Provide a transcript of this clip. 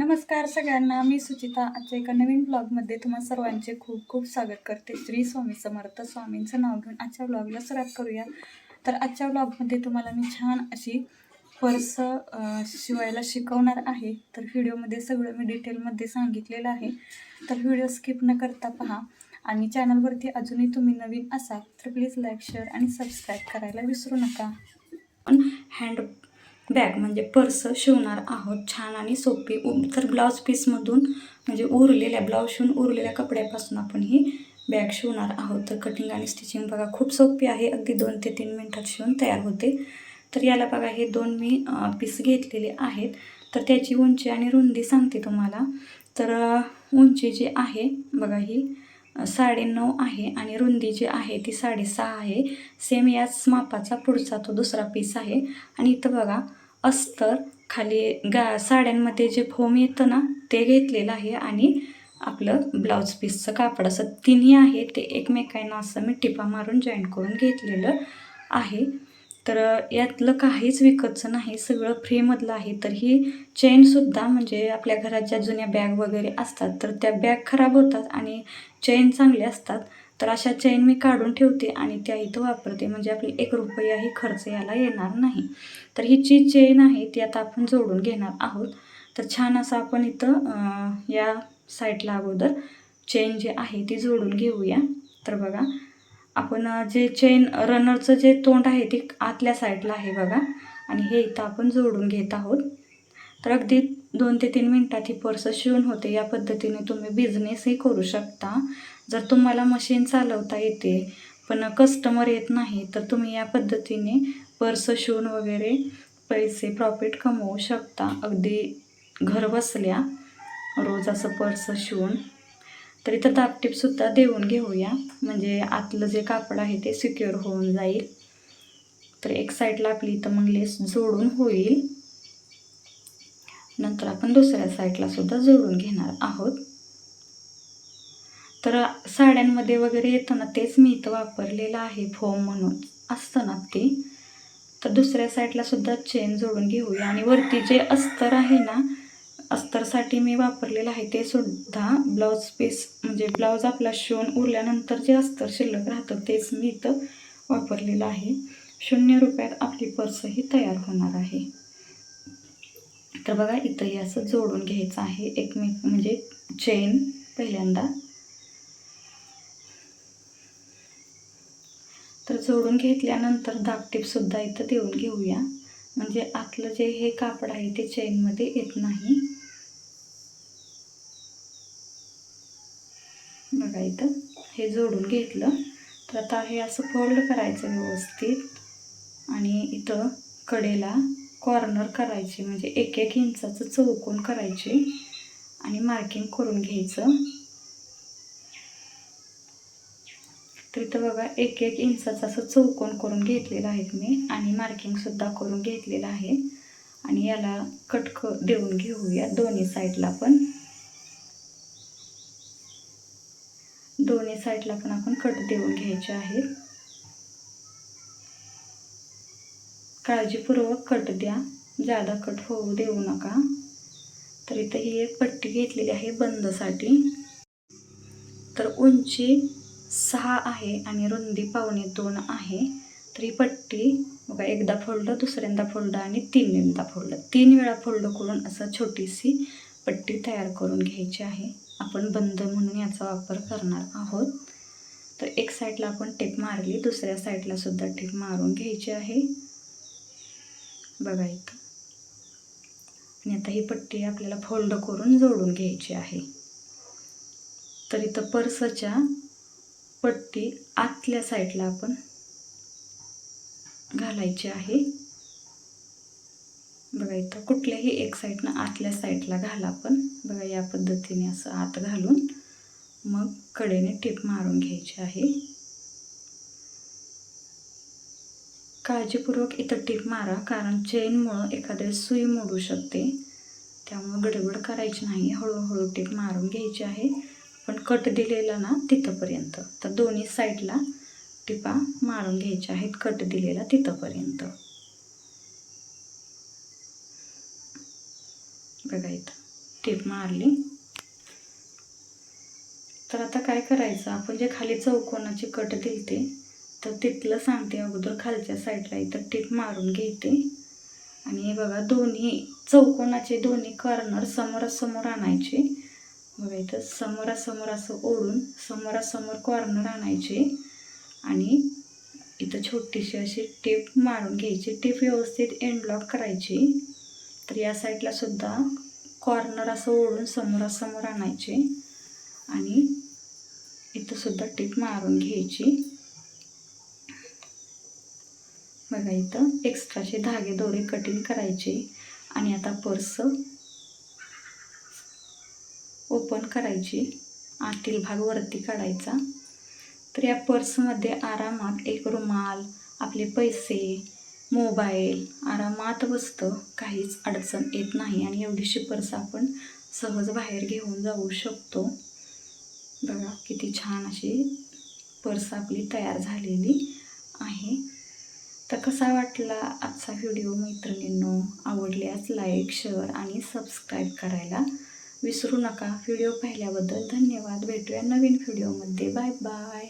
नमस्कार सगळ्यांना मी सुचिता. आजच्या एका नवीन ब्लॉगमध्ये तुम्हा सर्वांचे खूप खूप स्वागत करते. श्री स्वामी समर्थ स्वामींचं नाव घेऊन आजच्या ब्लॉगला सुरुवात करूया. तर आजच्या ब्लॉगमध्ये तुम्हाला मी छान अशी पर्स शिवायला शिकवणार आहे. तर व्हिडिओमध्ये सगळं मी डिटेलमध्ये सांगितलेलं आहे. तर व्हिडिओ स्किप न करता पहा. आणि चॅनलवरती अजूनही तुम्ही नवीन असाल तर प्लीज लाईक शेअर आणि सबस्क्राईब करायला विसरू नका. हँड बॅग म्हणजे पर्स शिवणार आहोत छान आणि सोपी. उ- तर ब्लाऊज पीसमधून म्हणजे उरलेल्या ब्लाऊज शिवून उरलेल्या कपड्यापासून आपण ही बॅग शिवणार आहोत. तर कटिंग आणि स्टिचिंग बघा खूप सोपी आहे. अगदी दोन ते तीन मिनटात शिवून तयार होते. तर याला बघा हे दोन मी पीस घेतलेले आहेत. तर त्याची उंची आणि रुंदी सांगते तुम्हाला. तर उंची जी आहे बघा ही साडेनऊ आहे आणि रुंदी जी आहे ती साडेसहा आहे. सेम याच मापाचा पुढचा तो दुसरा पीस आहे. आणि इथं बघा अस्तर खाली गा साड्यांमध्ये जे फोम येतं ना ते घेतलेलं आहे आणि आपलं ब्लाऊज पीसचं कापड. असं तिन्ही आहे ते एकमेकांना असं मी टिपा मारून जॉईंट करून घेतलेलं आहे. तर यातलं काहीच विकतचं नाही सगळं फ्रीमधलं आहे. तर ही चेनसुद्धा म्हणजे आपल्या घराच्या जुन्या बॅग वगैरे असतात. तर त्या बॅग खराब होतात आणि चेन चांगले असतात. तर अशा चेन मी काढून ठेवते आणि त्या इथं वापरते. म्हणजे आपली एक रुपयाही खर्च याला येणार नाही. तर ही जी चेन आहे ती आता आपण जोडून घेणार आहोत. तर छान असं आपण इथं या साईडला अगोदर चेन जी आहे ती जोडून घेऊया. तर बघा आपण जे चेन रनरचं जे तोंड आहे ते आतल्या साईडला आहे बघा. आणि हे इथं आपण जोडून घेत आहोत. तर अगदी दोन ते तीन मिनटात ही पर्स शिवून होते. या पद्धतीने तुम्ही बिझनेसही करू शकता. जर तुम्हाला मशीन चालवता येते पण कस्टमर येत नाही तर तुम्ही या पद्धतीने पर्स शिवून वगैरे पैसे प्रॉफिट कमवू शकता. अगदी घर बसल्या रोज असं पर्स शिवून. तर इथं तापटीपसुद्धा देऊन घेऊया. म्हणजे आतलं जे कापड आहे ते सिक्युअर होऊन जाईल. तर एक साईडला आपली इथं मग लेस जोडून होईल. नंतर आपण दुसऱ्या साईडला सुद्धा जोडून घेणार आहोत. तर साड्यांमध्ये वगैरे येतं ना तेच मी इथं वापरलेलं आहे फोम म्हणून. असतं ना ते. तर दुसऱ्या साईडला सुद्धा चेन जोडून घेऊया. आणि वरती जे अस्तर आहे ना अस्तरसाठी मी वापरलेलं आहे ते सुद्धा ब्लाऊज पीस. म्हणजे ब्लाऊज आपला शिवून उरल्यानंतर जे अस्तर शिल्लक राहतं तेच मी इथं वापरलेलं आहे. शून्य रुपयात आपली पर्सही तयार होणार आहे. तर बघा इथंही असं जोडून घ्यायचं आहे. एकमेक म्हणजे चेन पहिल्यांदा. तर जोडून घेतल्यानंतर दापटीपसुद्धा इथं देऊन घेऊया. म्हणजे आतलं जे हे कापड आहे ते चेनमध्ये येत नाही. बघा इथं हे जोडून घेतलं. तर आता हे असं फोल्ड करायचं व्यवस्थित. आणि इथं कडेला कॉर्नर करायची म्हणजे एक एक इंचाचं चौकोन करायचे. आणि मार्किंग करून घ्यायचं. तर इथं बघा एक एक इंचाचं असं चौकोन करून घेतलेलं आहे मी. आणि मार्किंगसुद्धा करून घेतलेलं आहे. आणि याला कटक देऊन घेऊया दोन्ही साईडला पण. दोन्ही साईडला पण आपण कट देऊन घ्यायचे आहे काळजीपूर्वक कट द्या. जादा कट होऊ देऊ नका. तर इथं ही एक पट्टी घेतलेली आहे बंदसाठी. तर उंची सहा आहे आणि रुंदी पावणे दोन आहे. तर ही पट्टी बघा एकदा फोल्ड दुसऱ्यांदा फोल्ड आणि तीनदा फोल्ड तीन वेळा फोल्ड करून असं छोटीशी पट्टी तयार करून घ्यायची आहे. आपण बंद म्हणून याचा वापर करणार आहोत. तर एक साईडला आपण टेप मारली दुसऱ्या साईडला सुद्धा टेप मारून घ्यायची आहे. बघा इथं. आणि आता ही पट्टी आपल्याला फोल्ड करून जोडून घ्यायची आहे. तर इथं पर्सच्या पट्टी आतल्या साईडला आपण घालायची आहे. बघा इथं कुठल्याही एक साईडनं आतल्या साईडला घाला आपण बघा या पद्धतीने असं आत घालून मग कडेने टिप मारून घ्यायची आहे. काळजीपूर्वक इथं टीप मारा कारण चेनमुळं एखाद्या सुई मोडू शकते. त्यामुळं गडबड करायची नाही. हळूहळू टीप मारून घ्यायची आहे. पण कट दिलेला ना तिथंपर्यंत. तर दोन्ही साईडला टिपा मारून घ्यायच्या आहेत कट दिलेला तिथंपर्यंत. बघा इथं टेप मारली. तर आता काय करायचं? आपण जे खाली चौकोनाची कट दिलते तर तिथलं सांगते अगोदर खालच्या साईडला. इथं टीप मारून घेते. आणि हे बघा दोन्ही चौकोनाचे दोन्ही कॉर्नर समोरासमोर आणायचे. बघा इथं समोरासमोर असं ओढून समोरासमोर कॉर्नर आणायचे. आणि इथं छोटीशी अशी टेप मारून घ्यायची. टेप व्यवस्थित एंडलॉक करायची. तर या साईडला सुद्धा कॉर्नर असं ओढून समोरासमोर आणायचे आणि इथंसुद्धा टिप टीप मारून घ्यायची. बघा इथं एक्स्ट्राचे धागे दोरे कटिंग करायचे आणि आता पर्स ओपन करायची. आतील भाग वरती काढायचा. तर या पर्समध्ये आरामात एक रुमाल आपले पैसे मोबाईल आरामात बसतं काहीच अडचण येत नाही आणि एवढीशी पर्स आपण सहज बाहेर घेऊन जाऊ शकतो. बघा किती छान अशी पर्स आपली तयार झालेली आहे. तर कसा वाटला आजचा व्हिडिओ मैत्रिणींनो? आवडल्यास लाईक शेअर आणि सबस्क्राईब करायला विसरू नका. व्हिडिओ पाहिल्याबद्दल धन्यवाद. भेटूया नवीन व्हिडिओमध्ये. Bye bye.